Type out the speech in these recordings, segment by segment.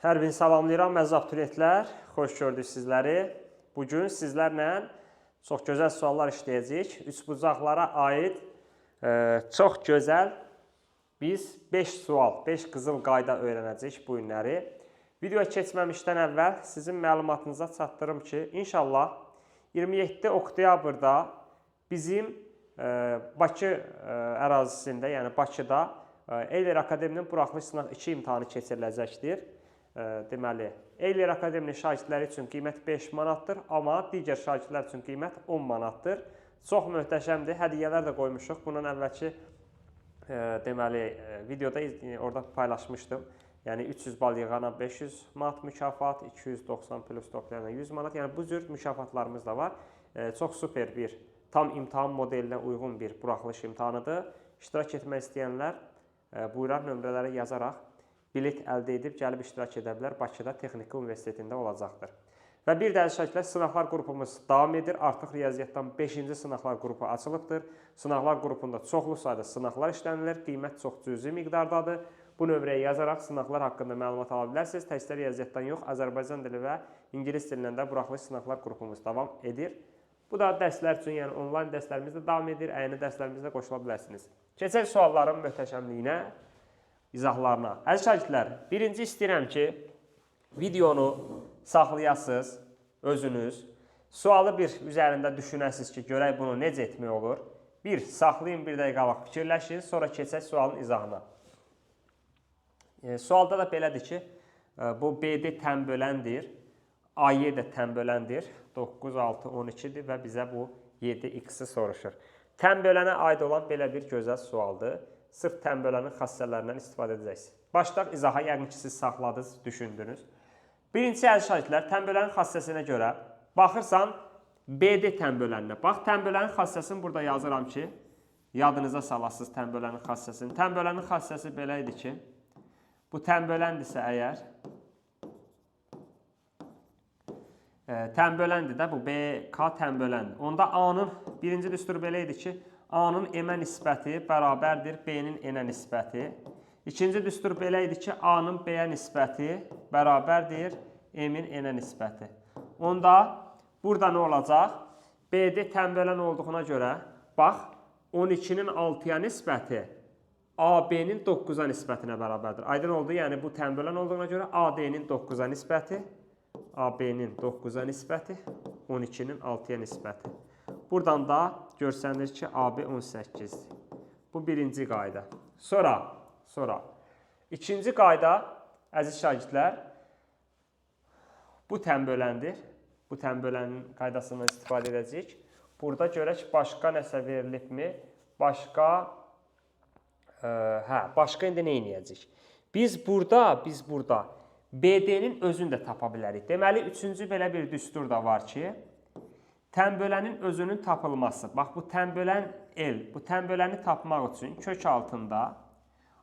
Hər birini salamlayıram əziz abituriyentlər. Xoş gördük sizləri. Bu gün sizlərlə çox gözəl suallar işləyəcəyik. Üçbucaqlara aid e, çox gözəl biz 5 sual, 5 qızıl qayda öyrənəcəyik bu günləri. Videoya keçməmişdən əvvəl sizin məlumatınıza çatdırım ki, inşallah 27 oktyabrda bizim e, Bakı e, ərazisində, yəni Bakıda Eyler Akademinin buraxılış sınaq 2 imtahanı keçiriləcəkdir. E, Deməli, Eyler Akademinin şagirdləri üçün qiymət 5 manatdır, amma digər şagirdlər üçün qiymət 10 manatdır. Çox möhtəşəmdir. Hədiyyələr də qoymuşuq. Bundan əvvəlki e, deməli e, videoda iz- orada paylaşmışdım. Yəni 300 bal yığana 500 manat mükafat, 290 plus toplayana 100 manat. Yəni bu cür mükafatlarımız da var. E, Çox super bir tam imtahan modelinə uyğun bir buraxılış imtahanıdır. İştirak etmək istəyənlər e, buyuraq nömrələri yazaraq bilet əldə edib gəlib iştirak edə bilər. Bakıda Texniki Universitetində olacaqdır. Və bir də şəkildə sınaqlar qrupumuz davam edir. Artıq riyaziyyatdan 5-ci sınaqlar qrupu açılıbdır. Sınaqlar qrupunda çoxlu sayda sınaqlar işlənilir. Qiymət çox cüzi miqdardadır. Bu nömrəyə yazaraq sınaqlar haqqında məlumat ala bilərsiniz. Təkcə riyaziyyatdan yox, Azərbaycan dili və ingilis dilindən də buraxılış sınaqlar qrupumuz davam edir. Bu da dərslər üçün, yəni onlayn dərslərimiz də davam edir. Əyni dərslərimizə qoşula bilərsiniz. Keçək sualların möhtəşəmliyinə, izahlarına. Əziz şagirdlər, birinci istəyirəm ki, videonu saxlayasınız özünüz. Sualı bir üzərində düşünəsiniz ki, görək bunu necə etmək olur. Bir, saxlayın bir dəqiqəlıq fikirləşin, sonra keçək sualın izahına. E, sualda da belədir ki, e, bu BD tənböləndir, AY də tənböləndir. 9, 6, 12-dir və bizə bu 7x-i soruşur. Tənbölənə aid olan belə bir gözəl sualdır. Sırf tənbölənin xassələrindən istifadə edəcəksiniz. Başlayaq izaha, yəqin ki, siz saxladınız, düşündünüz. Birinci əziz şagirdlər, tənbölənin xassəsinə görə baxırsan BD tənböləninə. Bax, tənbölənin xassəsini burada yazıram ki, yadınıza salasınız tənbölənin xassəsini. Tənbölənin xassəsi belə idi ki, bu tənböləndirsə əgər, e, tənböləndir də bu BK tənböləndir. Onda A-nın birinci düsturu belə idi ki, A-nın M-ə nisbəti bərabərdir B-nin N-ə nisbəti. İkinci düstur belə idi ki, A-nın B-yə nisbəti bərabərdir M-in N-ə nisbəti. Onda burada nə olacaq? BD tənbölən olduğuna görə bax 12-nin 6-ya nisbəti AB-nin 9-a nisbətinə bərabərdir. Aydın oldu? Yəni bu tənbölən olduğuna görə AD-nin 9-a nisbəti AB-nin 9-a nisbəti 12-nin 6-ya nisbəti. Buradan da görsənir ki, AB 18-dir. Bu birinci qayda. Sonra, sonra ikinci qayda əziz şagirdlər bu tənböləndir. Bu tənbölənin qaydasından istifadə edəcəyik. Burada görək başqa nəsə verilibmi? Başqa ə, hə, başqa indi nə edəcəyik? Biz burada, biz burada BD-nin özünü də tapa bilərik. Deməli, üçüncü belə bir düstur da var ki, tənbölənin özünün tapılması. Bax bu tənbölən L. Bu tənböləni tapmaq üçün kök altında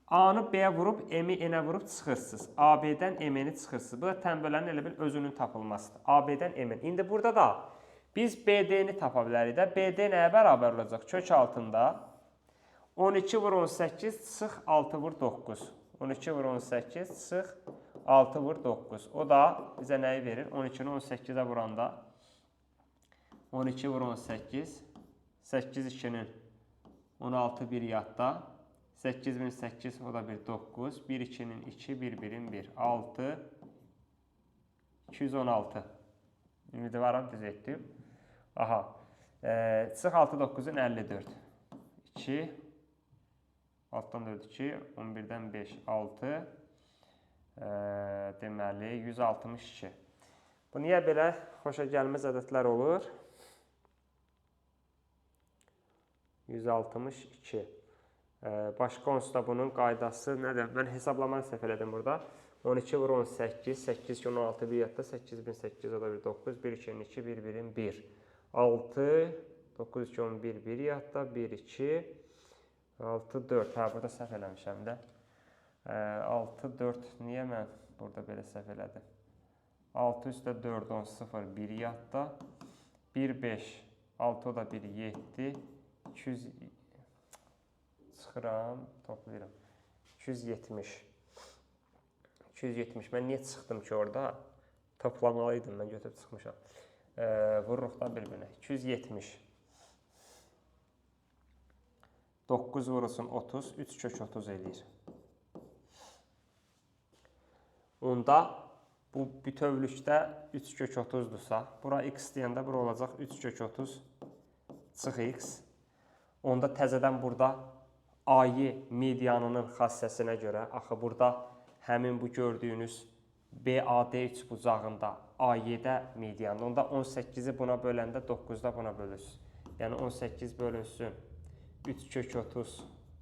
A-nı B-yə vurub M-i N-ə vurub çıxırsınız. AB-dən M-ni çıxırsınız. Bu da tənbölənin elə bil özünün tapılmasıdır. AB-dən M-in. İndi burada da biz BD-ni tapa bilərik də. BD nəyə bərabər olacaq? Kök altında 12 vur 18 çıx 6 vur 9. 12 vur 18 çıx 6 vur 9. O da bizə nəyi verir? 12-ni 18-ə vuranda 12 vur 18 8 2-nin 16 bir yadda. 8008 o da bir 9 1 2-nin 2 1 1-in 1 6 216 Ümidvaram düz etdim. Aha. E, çıx 6 9-un 54 2 altdan 4 2 11-dən 5 6 e, deməli 162 Bu niyə belə xoşa gəlməz ədədlər olur? 162. Ee, Başqa onsuz da bunun qaydası nədir? Mən hesablamanı səhv elədim burada. 12 vur 18, 8 2 16 bir yadda 8008 o da bir 9, 1 2 2 1 1'in 1. 6 9 2 11 bir yadda 1 2 6 4. Hə, burada səhv eləmişəm də. Ee, 6 4 niyə mən burada belə səhv elədim? 6 üstə 4 10 0 1 yadda 1 5 6 o da 1 7 200 çıxıram, toplayıram. 270. 270. Mən niyə çıxdım ki orada? Toplamalıydım. Mən götürüb çıxmışam. E, vururuq da bir-birinə. 270. 9 vurulsun 30, 3 kök 30 eləyir. Onda bu bütövlükdə 3 kök 30-dursa, bura x deyəndə bura olacaq 3 kök 30 çıx x. Onda təzədən burada ayı medianının xassəsinə görə, axı burada həmin bu gördüyünüz BAD3 bucağında AY-də mediandır. Onda 18-i buna böləndə 9-da buna bölürsünüz. Yəni 18 bölünsün 3 kök 30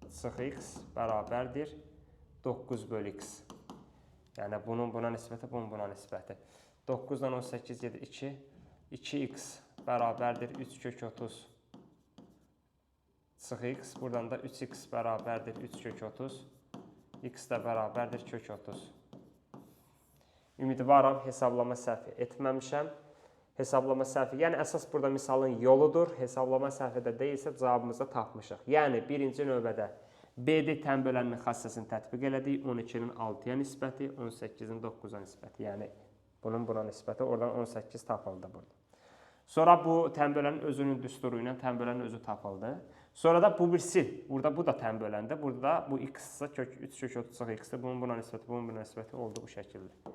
sıx x bərabərdir 9 bölü x. Yəni bunun buna nisbəti, bunun buna nisbəti. 9-dan 18 gedir 2. 2x bərabərdir 3 kök 30 sıx x. Buradan da 3x bərabərdir 3 kök 30. x də bərabərdir kök 30. Ümidvaram hesablama səhvi etməmişəm. Hesablama səhvi, yəni əsas burada misalın yoludur. Hesablama səhvi də deyilsə cavabımızı tapmışıq. Yəni birinci növbədə BD tənböləninin xassəsini tətbiq elədik. 12-nin 6-ya nisbəti, 18-in 9-a nisbəti. Yəni bunun buna nisbəti oradan 18 tapıldı burada. Sonra bu tənbələnin özünün düsturu ilə tənbələnin özü tapıldı. Sonra da bu birisi, burada bu da tənbələndə, burada da bu x-sə kök 3 kök 30 x-dir. Bunun buna nisbəti, bunun buna nisbəti oldu bu şəkildə.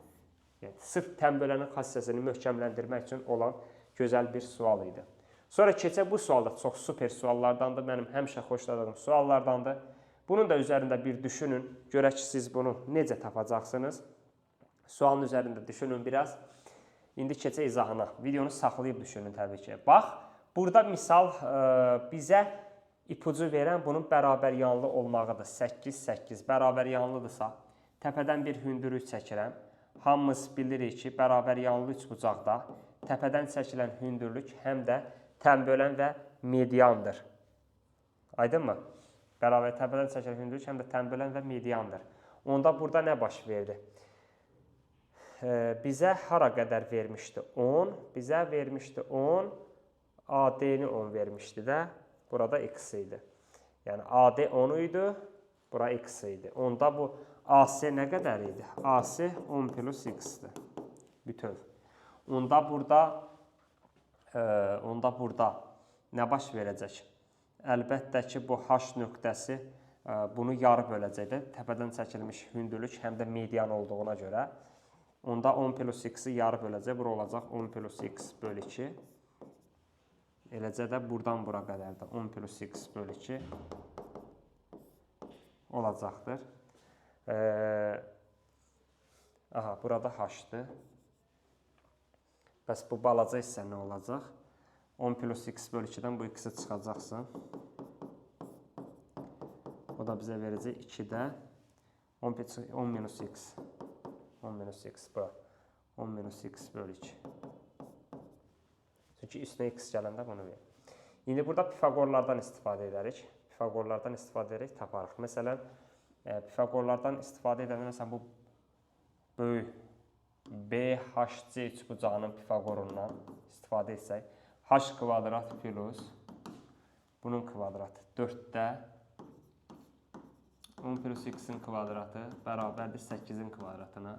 Yəni sırf tənbələnin xassəsini möhkəmləndirmək üçün olan gözəl bir sual idi. Sonra keçə bu sual da çox super suallardandır. Mənim həmişə xoşladığım suallardandır. Bunun da üzərində bir düşünün. Görək ki, siz bunu necə tapacaqsınız. Sualın üzərində düşünün biraz. İndi keçə izahına. Videonu saxlayıb düşünün təbii ki. Bax, burada misal ə, bizə ipucu verən bunun bərabər yanlı olmağıdır. 8 8 bərabər yanlıdırsa, təpədən bir hündürlük çəkirəm. Hamımız bilirik ki, bərabər yanlı üçbucaqda təpədən çəkilən hündürlük həm də tənbölən və mediandır. Aydınmı? Bərabər təpədən çəkilən hündürlük həm də tənbölən və mediandır. Onda burada nə baş verdi? Bizə hara qədər vermişdi? 10. Bizə vermişdi 10. AD-ni 10 vermişdi də. Burada x idi. Yəni AD 10 idi, bura x idi. Onda bu AC nə qədər idi? AC 10 plus x-dir. Bütöv. Onda burada e, onda burada nə baş verəcək? Əlbəttə ki, bu H nöqtəsi e, bunu yarı böləcəkdir. Təpədən çəkilmiş hündürlük həm də median olduğuna görə. Onda 10 plus x-i yarı böləcək. Bura olacaq 10 plus x bölü 2. Eləcə də buradan bura qədər də 10 plus x bölü 2 olacaqdır. Ee, aha, burada h-dır. Bəs bu balaca hissə nə olacaq? 10 plus x bölü 2-dən bu x-i çıxacaqsın. O da bizə verəcək 2-də 10, 10 minus x. 10 minus x bura. 10 minus x bölü 2. Çünki üstünə x gələndə bunu verir. İndi burada Pifagorlardan istifadə edərik. Pifagorlardan istifadə edərək taparıq. Məsələn, Pifaqorlardan istifadə edəndə məsələn bu böyük BHC üçbucağının Pifaqorundan istifadə etsək, h kvadrat plus bunun kvadratı 4-də 10 plus x-in kvadratı bərabərdir 8-in kvadratına.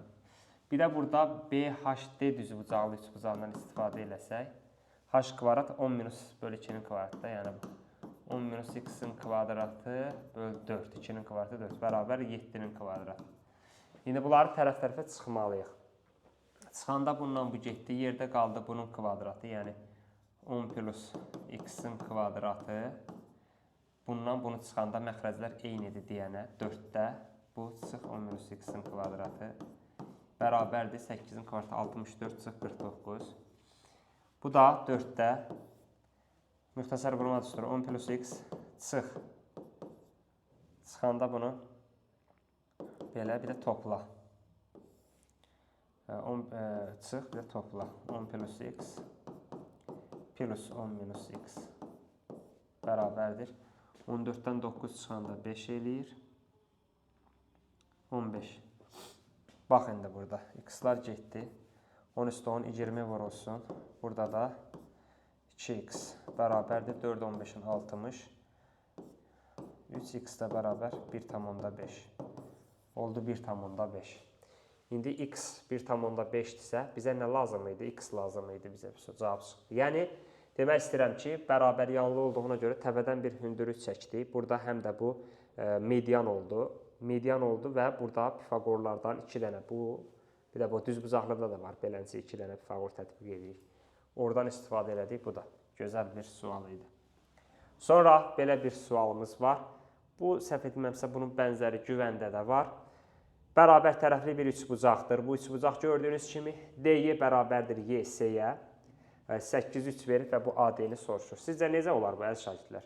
Bir də burada BHD düzbucaqlı üçbucağından istifadə eləsək, h kvadrat 10 minus bölü 2-nin kvadratı, yəni 10 minus x-in kvadratı böl 4. 2-nin kvadratı 4 bərabər 7-nin kvadratı. İndi bunları tərəf-tərəfə çıxmalıyıq. Çıxanda bundan bu getdi, yerdə qaldı bunun kvadratı, yəni 10 plus x-in kvadratı. Bundan bunu çıxanda məxrəclər eynidir deyənə 4-də bu çıx 10 minus x-in kvadratı bərabərdir 8-in kvadratı 64 çıx 49. Bu da 4-də Müxtəsər vurma düsturu 10 plus x çıx. Çıxanda bunu belə bir də topla. 10 e, çıx bir də topla. 10 plus x plus 10 minus x bərabərdir. 14-dən 9 çıxanda 5 eləyir. 15. Bax indi burada x-lar getdi. 10 üstə 10 20 vurulsun. Burada da 2x bərabərdir 4 15-in 60. 3x də bərabər 1,5. Oldu 1,5. İndi x 1,5-dirsə, bizə nə lazım idi? x lazım idi bizə. Cavab çıxdı. Yəni demək istəyirəm ki, bərabər yanlı olduğuna görə təpədən bir hündürlük çəkdik. Burada həm də bu e, median oldu. Median oldu və burada Pifaqorlardan 2 dənə bu, bir də bu düzbucaqlıda da var. Beləncə 2 dənə Pifaqor tətbiq edirik. Oradan istifadə elədik. Bu da gözəl bir sual idi. Sonra belə bir sualımız var. Bu səhv etmirəmsə bunun bənzəri güvəndə də var. Bərabər tərəfli bir üçbucaqdır. Bu üçbucaq gördüyünüz kimi DY bərabərdir YS-yə. 8 3 verir və bu AD-ni soruşur. Sizcə necə olar bu əziz şagirdlər?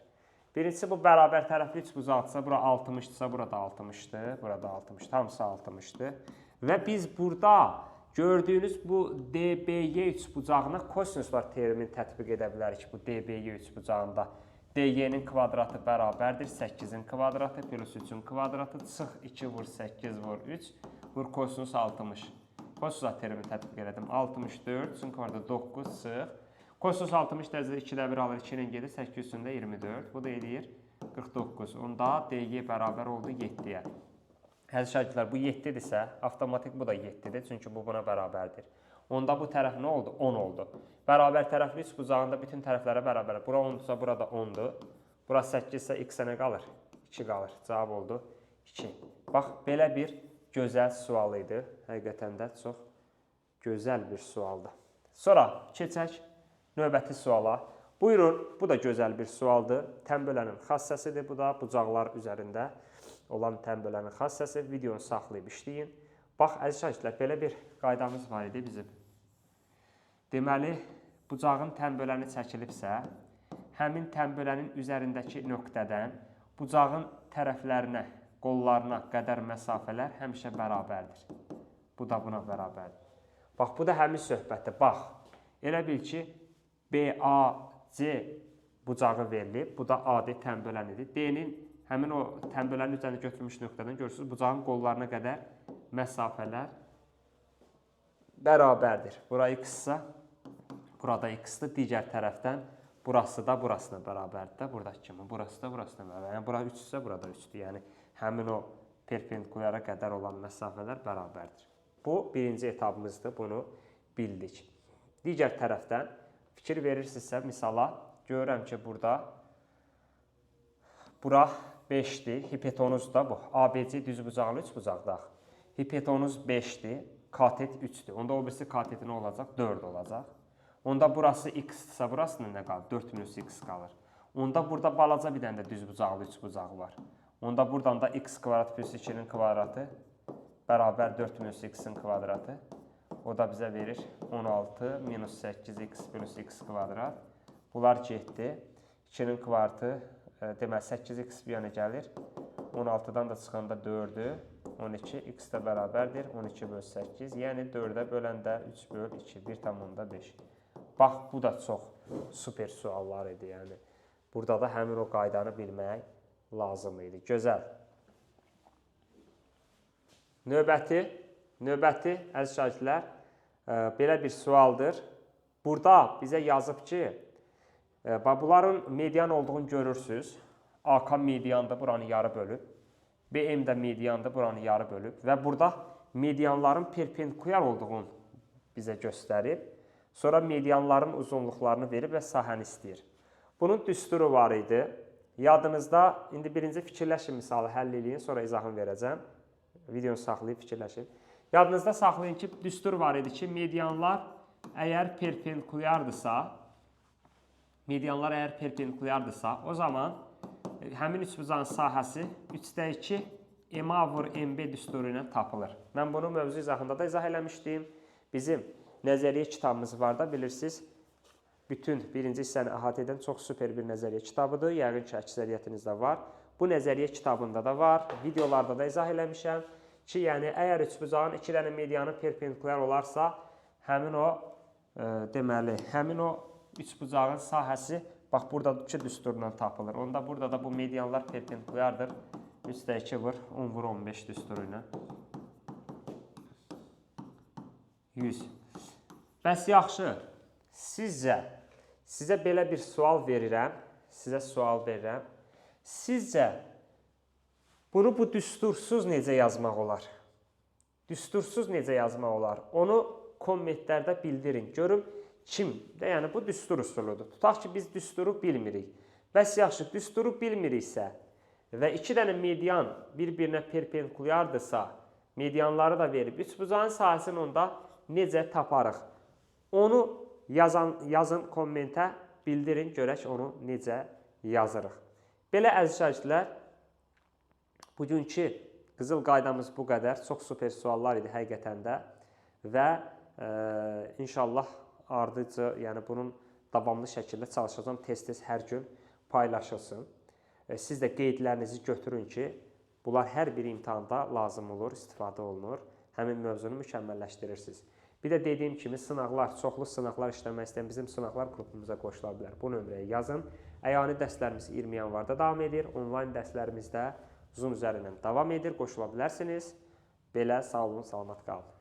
Birincisi bu bərabər tərəfli üçbucaqdırsa, bura 60-dırsa, burada 60-dır, burada 60, hamısı 60-dır. Və biz burada gördüyünüz bu DBY üçbucağına kosinuslar termini tətbiq edə bilərik bu DBY üçbucağında. DY-nin kvadratı bərabərdir 8-in kvadratı plus 3-ün kvadratı çıx 2 vur 8 vur 3 vur kosinus 60. Kosinus termini tətbiq elədim. 64 üçün kvadratı 9 çıx. Kosinus 60 dərəcədə 2-də 1 alır, 2 ilə gedir 8 üstündə 24. Bu da eləyir 49. Onda DY bərabər oldu 7-yə. Əziz şagirdlər, bu 7-dirsə, avtomatik bu da 7-dir, çünki bu buna bərabərdir. Onda bu tərəf nə oldu? 10 oldu. Bərabər tərəfli üç bucağında bütün tərəflərə bərabər. Bura 10-dursa, burada 10-dur. Bura 8-isə x-ə nə qalır? 2 qalır. Cavab oldu 2. Bax, belə bir gözəl sual idi. Həqiqətən də çox gözəl bir sualdır. Sonra keçək növbəti suala. Buyurun, bu da gözəl bir sualdır. Tənbələnin xassəsidir. Bu da bucaqlar üzərində olan tənbələnin xassəsi. Videonu saxlayıb işləyin. Bax, əziz şagirdlər, belə bir qaydamız var idi bizim. Deməli, bucağın tənböləni çəkilibsə, həmin tənbələnin üzərindəki nöqtədən bucağın tərəflərinə, qollarına qədər məsafələr həmişə bərabərdir. Bu da buna bərabərdir. Bax, bu da həmin söhbətdir. Bax, elə bil ki, BAC bucağı verilib, bu da AD tənbölənidir. D-nin həmin o tənbələnin üzərində götürmüş nöqtədən görürsünüz, bucağın qollarına qədər məsafələr bərabərdir. Bura x-sa, burada x-dır. Digər tərəfdən burası da burasına bərabərdir də, buradakı kimi. Burası da burasına bərabərdir. Yəni bura 3-sə, burada 3-dür. Yəni həmin o perpendikulyara qədər olan məsafələr bərabərdir. Bu birinci etapımızdır. Bunu bildik. Digər tərəfdən fikir verirsinizsə, misala görürəm ki, burada bura 5-dir. Hipotenuz da bu. ABC düzbucaqlı üçbucaqdaq. Hipotenuz 5-dir, katet 3-dür. Onda o birisi kateti nə olacaq? 4 olacaq. Onda burası x-dirsə, burası nə qalır? 4 minus x qalır. Onda burada balaca bir dənə də düzbucaqlı üçbucaq var. Onda buradan da x kvadrat plus 2-nin kvadratı bərabər 4 minus x-in kvadratı. O da bizə verir 16 minus 8x plus x kvadrat. Bunlar getdi. 2-nin kvadratı deməli 8x bir yana gəlir. 16-dan da çıxanda 4-dür. 12 x də bərabərdir 12 böl 8. Yəni 4-ə böləndə 3 böl 2 1,5. Bax bu da çox super suallar idi. Yəni burada da həmin o qaydanı bilmək lazım idi. Gözəl. Növbəti növbəti əziz şagirdlər belə bir sualdır. Burada bizə yazıb ki, e, bunların median olduğunu görürsüz. AK mediandır, buranı yarı bölüb. BM də mediandır, buranı yarı bölüb və burada medianların perpendikulyar olduğunu bizə göstərib. Sonra medianların uzunluqlarını verib və sahəni istəyir. Bunun düsturu var idi. Yadınızda indi birinci fikirləşin misalı həll eləyin, sonra izahını verəcəm. Videonu saxlayıb fikirləşin. Yadınızda saxlayın ki, düstur var idi ki, medianlar əgər perpendikulyardırsa, medianlar əgər perpendikulyardırsa, o zaman həmin üçbucağın sahəsi 3-də 2 MA vur MB düsturu ilə tapılır. Mən bunu mövzu izahında da izah eləmişdim. Bizim nəzəriyyə kitabımız var da bilirsiniz. Bütün birinci hissəni əhatə edən çox super bir nəzəriyyə kitabıdır. Yəqin ki, əksəriyyətinizdə var. Bu nəzəriyyə kitabında da var. Videolarda da izah eləmişəm ki, yəni əgər üçbucağın iki dənə medianı perpendikulyar olarsa, həmin o e, deməli, həmin o üçbucağın sahəsi Bax burada iki düsturla tapılır. Onda burada da bu medianlar perpendikulyardır. 3-də 2 vur, 10 vur 15 düsturu ilə. 100. Bəs yaxşı. Sizcə sizə belə bir sual verirəm. Sizə sual verirəm. Sizcə bunu bu düstursuz necə yazmaq olar? düstursuz necə yazmaq olar? Onu kommentlərdə bildirin. Görüm kim də, yəni bu düstur üsuludur. Tutaq ki, biz düsturu bilmirik. Bəs yaxşı, düsturu bilmiriksə və 2 dənə median bir-birinə perpendikulyardırsa, medianları da verib üçbucağın sahəsini onda necə taparıq? Onu yazan yazın kommentə bildirin, görək onu necə yazırıq. Belə əziz şagirdlər, bugünkü qızıl qaydamız bu qədər. Çox super suallar idi həqiqətən də və e, inşallah ardıcı, yəni bunun davamlı şəkildə çalışacağam tez-tez hər gün paylaşılsın. E, Siz də qeydlərinizi götürün ki, bunlar hər bir imtahanda lazım olur, istifadə olunur. Həmin mövzunu mükəmməlləşdirirsiniz. Bir də dediyim kimi sınaqlar, çoxlu sınaqlar işləmək istəyən bizim sınaqlar qrupumuza qoşula bilər. Bu nömrəyə yazın. Əyani dərslərimiz 20 yanvarda davam edir. Onlayn dərslərimiz də Zoom üzərindən davam edir. Qoşula bilərsiniz. Belə sağ olun, salamat qalın.